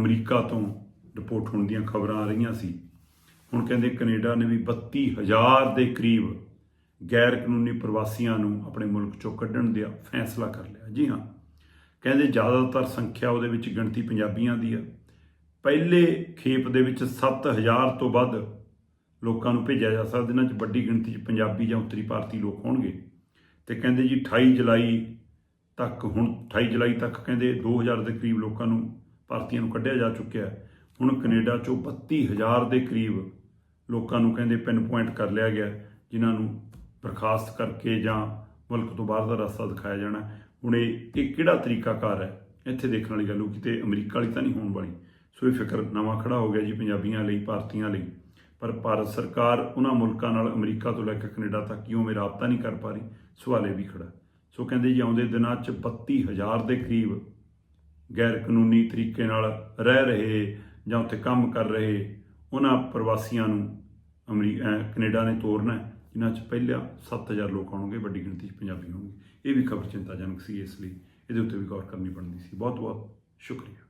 America ਤੋਂ report ਹੋਣ ਦੀਆਂ ਖਬਰਾਂ ਆ ਰਹੀਆਂ ਸੀ। ਹੁਣ ਕਹਿੰਦੇ ਕੈਨੇਡਾ ਨੇ ਵੀ 32000 ਦੇ ਕਰੀਬ ਗੈਰ ਕਾਨੂੰਨੀ ਪ੍ਰਵਾਸੀਆਂ ਨੂੰ ਆਪਣੇ ਮੁਲਕ ਚੋਂ ਕੱਢਣ ਦਾ ਫੈਸਲਾ ਕਰ ਲਿਆ। ਜੀ ਹਾਂ, ਕਹਿੰਦੇ ਜ਼ਿਆਦਾਤਰ ਸੰਖਿਆ ਉਹਦੇ ਵਿੱਚ ਗਿਣਤੀ ਪੰਜਾਬੀਆਂ ਦੀ ਆ। ਪਹਿਲੇ ਖੇਪ ਦੇ ਵਿੱਚ 7000 ਤੋਂ ਵੱਧ ਲੋਕਾਂ ਨੂੰ ਭੇਜਿਆ ਜਾ ਸਕਦਾ ਇਹਨਾਂ 'ਚ ਵੱਡੀ ਗਿਣਤੀ 'ਚ ਪੰਜਾਬੀ ਜਾਂ ਉੱਤਰੀ ਭਾਰਤੀ ਲੋਕ ਹੋਣਗੇ। ਤੇ ਕਹਿੰਦੇ ਜੀ 28 ਜੁਲਾਈ ਤੱਕ, ਹੁਣ 28 ਜੁਲਾਈ ਤੱਕ ਕਹਿੰਦੇ 2000 ਦੇ ਕਰੀਬ ਲੋਕਾਂ ਨੂੰ ਭਾਰਤੀਆਂ ਨੂੰ ਕੱਢਿਆ ਜਾ ਚੁੱਕਿਆ ਹੈ। ਹੁਣ ਕੈਨੇਡਾ ਚੋਂ 32000 ਦੇ ਕਰੀਬ ਲੋਕਾਂ ਨੂੰ ਕਹਿੰਦੇ ਪਿਨ ਪੁਆਇੰਟ ਕਰ ਲਿਆ ਗਿਆ ਜਿਨ੍ਹਾਂ ਨੂੰ ਬਰਖਾਸਤ ਕਰਕੇ ਜਾਂ ਮੁਲਕ ਤੋਂ ਬਾਹਰ ਦਾ ਰਸਤਾ ਦਿਖਾਇਆ ਜਾਣਾ ਹੁਣ ਇਹ ਇਹ ਕਿਹੜਾ ਤਰੀਕਾਕਾਰ ਹੈ? ਇੱਥੇ ਦੇਖਣ ਵਾਲੀ ਗੱਲ ਉਹ ਕਿਤੇ ਅਮਰੀਕਾ ਵਾਲੀ ਤਾਂ ਨਹੀਂ ਹੋਣ ਵਾਲੀ। ਸੋ ਇਹ ਫਿਕਰ ਨਵਾਂ ਖੜਾ ਹੋ ਗਿਆ ਜੀ ਪੰਜਾਬੀਆਂ ਲਈ, ਭਾਰਤੀਆਂ ਲਈ। ਪਰ ਭਾਰਤ ਸਰਕਾਰ ਉਹਨਾਂ ਮੁਲਕਾਂ ਨਾਲ ਅਮਰੀਕਾ ਤੋਂ ਲੈ ਕੇ ਕੈਨੇਡਾ ਤੱਕ ਕਿਉਂ ਮੇਰਾ ਰਾਬਤਾ ਨਹੀਂ ਕਰ ਪਾ ਰਹੀ? ਸਵਾਲ ਇਹ ਵੀ ਖੜਾ ਸੋ ਕਹਿੰਦੇ ਜੀ ਆਉਂਦੇ ਦਿਨਾਂ 'ਚ 32000 ਦੇ ਕਰੀਬ ਗੈਰ ਕਾਨੂੰਨੀ ਤਰੀਕੇ ਨਾਲ ਰਹਿ ਰਹੇ ਜਾਂ ਉੱਥੇ ਕੰਮ ਕਰ ਰਹੇ ਉਹਨਾਂ ਪ੍ਰਵਾਸੀਆਂ ਨੂੰ ਅਮਰੀਕਾ ਕੈਨੇਡਾ ਨੇ ਤੋਰਨਾ ਹੈ, ਜਿਨ੍ਹਾਂ 'ਚ ਪਹਿਲਾਂ 7000 ਲੋਕ ਆਉਣਗੇ ਵੱਡੀ ਗਿਣਤੀ 'ਚ ਪੰਜਾਬੀ ਹੋਣਗੇ। ਇਹ ਵੀ ਖਬਰ ਚਿੰਤਾਜਨਕ ਸੀ ਇਸ ਲਈ ਇਹਦੇ ਉੱਤੇ ਵੀ ਗੌਰ ਕਰਨੀ ਬਣਦੀ ਸੀ। ਬਹੁਤ ਬਹੁਤ ਸ਼ੁਕਰੀਆ।